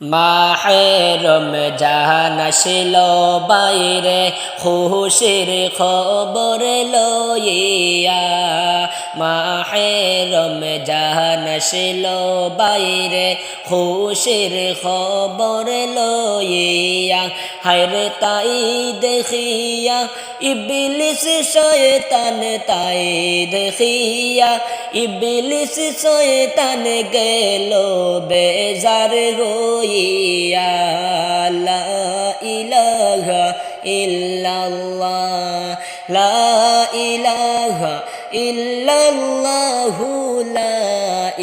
মাহেরম জাহান আসিল বাইরে খুশির খবর লইয়া। মাহেরম জাহান আসিল বাইরে খুশির খবর লইয়া। হায়রে তাই দেখিয়া, ইবিলিস শয়তান তাই দেখিয়া, ইবিলিস শয়তান গেল বেজার হইয়া, লা ইলাহা ইল্লাল্লাহ, লা ইলাহা লা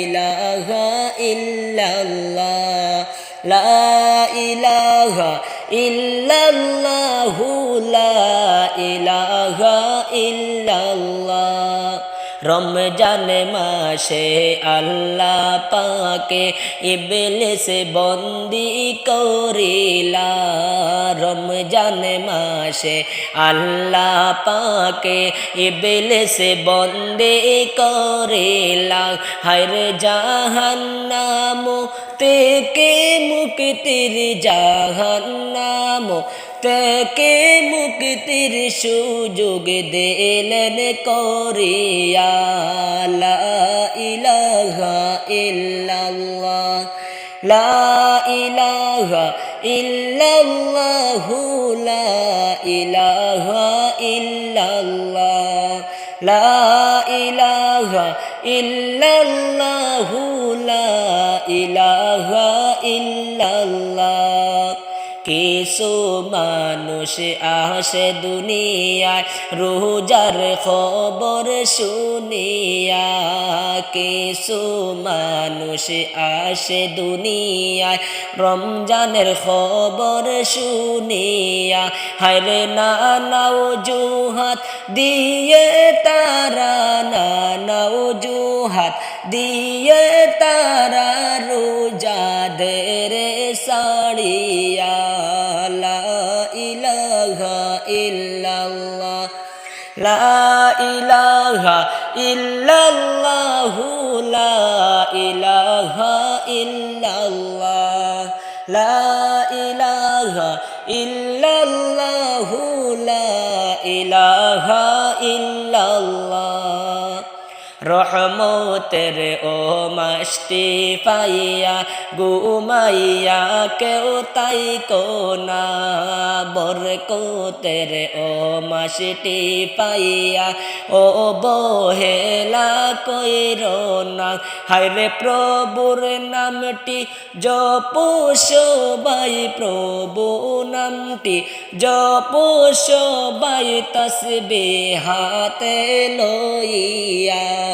ইলাহা ইল্লাল্লাহ, লা ইলাহা ইল্লাল্লাহু ইলাহা ইল্লাল্লাহ। রমজান মাসে আল্লাহ পাকে ইবলিস বন্দি করিলা। রমজান মাসে আল্লাহ পাকে ইবলিস বন্দি করিলা। হর জাহান্নাম থেকে মুক্তির জাহান্নাম? থেকে মুক্তির সুযোগ দিলেন করিয়া, লা ইলাহা ইল্লাল্লাহ। লা ইলাহা ইল্লাল্লাহু লা ইলাহা ইল্লাল্লাহ। লা ইলাহা ইল্লাল্লাহু। ইলাহা ইল্লাল্লাহ। কিছু মানুষ আসে দুনিয়ায় রোজার খবর শুনিয়া। কিছু মানুষ আসে দুনিয়ায়, রমজানের খবর শুনিয়া। হায়রে নানাও জুহাত দিয়ে তারা নানাও জুহাত দিয়ে তারা রোজাদের সাড়িয়া ইলাহা ইল্লাল্লাহ, লা ইলাহা ইল্লাল্লাহু, লা ইলাহা ইল্লাল্লাহ, লা ইলাহা ইল্লাল্লাহু, লা ইলাহা ইল্লাল্লাহ। রহমতের ও মাস্তি পাইয়া গুমাইয়া কেউ তাই কোনা বরকতের ও মাসটি পাইয়া, ও বহেলা কইর না। হায়রে প্রভুর নামটি জপো সবাই, প্রভু নামটি জপো সবাই তসবে হাতে লইয়া।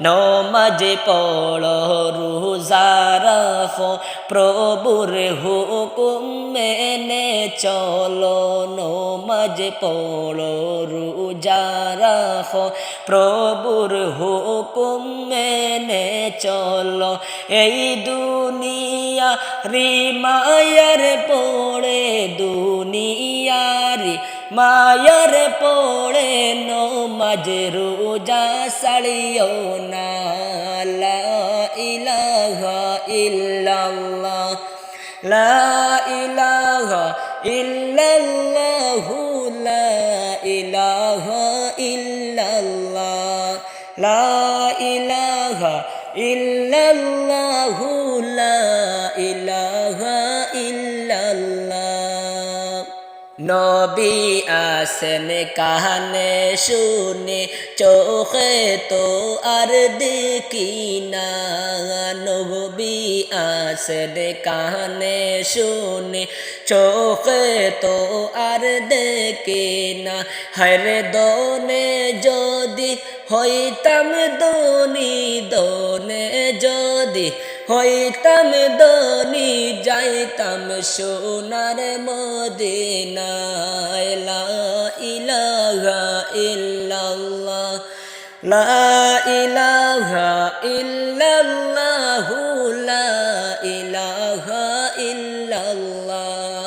নমাজ পড়ো, রোজা রাখো, প্রভুর হুকুম মেনে চলো। নমাজ পড়ো, রোজা রাখো, প্রভুর হুকুম মেনে চলো। এই দুনিয়া রিমায়ার পড়ে, দুনিয়ারি মায়ার পড়ে নমাজ রোজা সাড়িও না লা ইলাহা ইল্লাল্লাহ লা ইলাহা ইল্লাল্লাহু লা ইলাহা ইল্লাল্লাহ লা ইলাহা ইল্লাল্লাহু লা ইলাহা ইল্লাল্লাহ নবী আসেন কাহানে শুনে চোখে তো আর দেখি না। নবী আসেন কাহানে শুনে চোখে তো আর দেখি না। হরে দনে যদি হইতাম দনি, দনে যদি হইতাম দনি, যাইতাম সোনার মদিনায়। লা ইলাহা ইল্লাল্লাহ, লা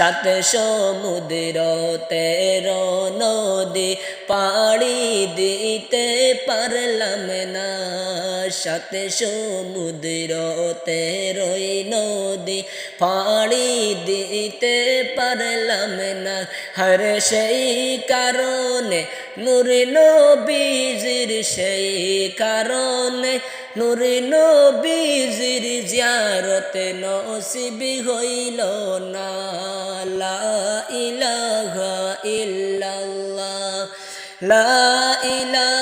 সাত সমুদ্র তেরো নদী পাড়ি দিতে পারলাম না। সাত সমুদ্র তেরোই নদী পাড়ি দিতে পারলাম না। হর সেই কারণে নূর নবীজির সেই কারণে নূর নবীজির জিয়ারত নসিব হইল না লা ইলাহা ইল্লাল্লাহ লা ইলাহা